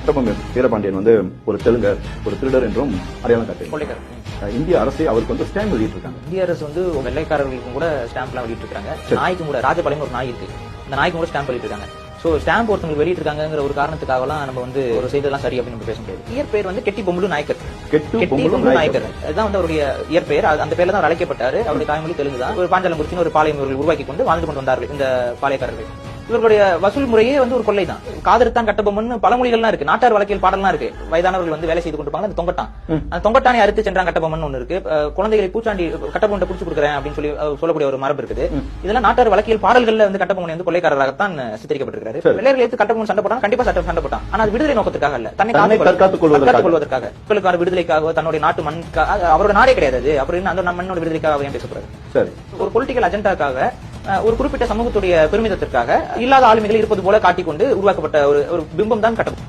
கட்டபொம்மன் வீரபாண்டியன் வந்து ஒரு தெலுங்கர் ஒரு திருடர் என்றும் அடையாளம் காட்டு இந்திய அரசே அவருக்கு வந்து ஸ்டாண்ட் வெளியிட்டு இருக்காங்க இந்திய அரசு வந்து வெள்ளைக்காரர்களுக்கும் கூட ஸ்டாம்ப்லாம் வெளியிட்டு இருக்காங்க நாய்க்கும் கூட ராஜபாளையம் ஒரு நாய் இருக்கு. அந்த நாய்க்கும் கூட ஸ்டாம்ப் வெளியிட்டு இருக்காங்க சோ ஸ்டாம்ப் ஒருத்தவங்களுக்கு வெளியிட்டு இருக்காங்கிற ஒரு காரணத்துக்காகலாம் நம்ம வந்து ஒரு செய்தெல்லாம் சரி அப்படின்னு பேச முடியாது. இயற்பெயர் வந்து கெட்டி பொம்புடு நாயக்கர். கெட்டு நாயக்கர். அதுதான் வந்து அவருடைய இயற்பெயர். அந்த பேர்ல தான் அழைக்கப்பட்டாரு. அவருடைய தாய்மொழி தெலுங்கு தான் ஒரு பாஞ்சாலங்குறிச்சின்னு ஒரு பாளையம் உருவாக்கி கொண்டு வாழ்ந்து கொண்டு வந்தார்கள் இந்த பாளையக்காரர்கள். இவர்களுடைய வசூல் முறையே வந்து ஒரு கொள்ளை தான் காதறுத்தான் கட்டபொம்மன் பழமொழிகள்லாம் இருக்கு. நாட்டார் வழக்கில் பாடல்லாம் இருக்கு. வயதானவர்கள் வந்து வேலை செய்து கொண்டு இருப்பாங்க அந்த தொங்கட்டான். அந்த தொங்கட்டானை அறுத்து சென்றான் கட்டபொம்மன் ஒண்ணு இருக்கு. குழந்தைகளை பூச்சாண்டி கட்டபொம்மன் புடிச்சு கொடுக்குறேன் அப்படின்னு சொல்லி சொல்லக்கூடிய ஒரு மரபு இருக்குது. இதெல்லாம் நாட்டார் வழக்கியல் பாடல்கள்ல வந்து கட்டபொம்மன் வந்து கொள்ளைக்காரராகத்தான் சித்தரிக்கப்பட்டிருக்காரு. வெள்ளையர்கள் எடுத்து கட்டபொம்மன் சண்டை போட்டான் கண்டிப்பா சட்டம் சண்டை போட்டான். ஆனா அது விடுதலை நோக்கத்திற்காக அல்ல. தன்னை தன்னை காத்துக் தற்காத்துக் கொள்வதற்காக. மக்களுக்கான விடுதலைக்காக தன்னுடைய நாட்டு அது அவரோட நாடே கிடையாது. அப்புறம் அந்த மண்ணோட விடுதலைக்காக ஏன் பேசப்படுறது சரி. ஒரு பொலிட்டிக்கல் அஜெண்டாக்காக ஒரு குறிப்பிட்ட சமூகத்துடைய பெருமிதத்திற்காக இல்லாத ஆளுமைகள் இருப்பது போல காட்டிக்கொண்டு உருவாக்கப்பட்ட ஒரு ஒரு பிம்பம் தான் கட்டம்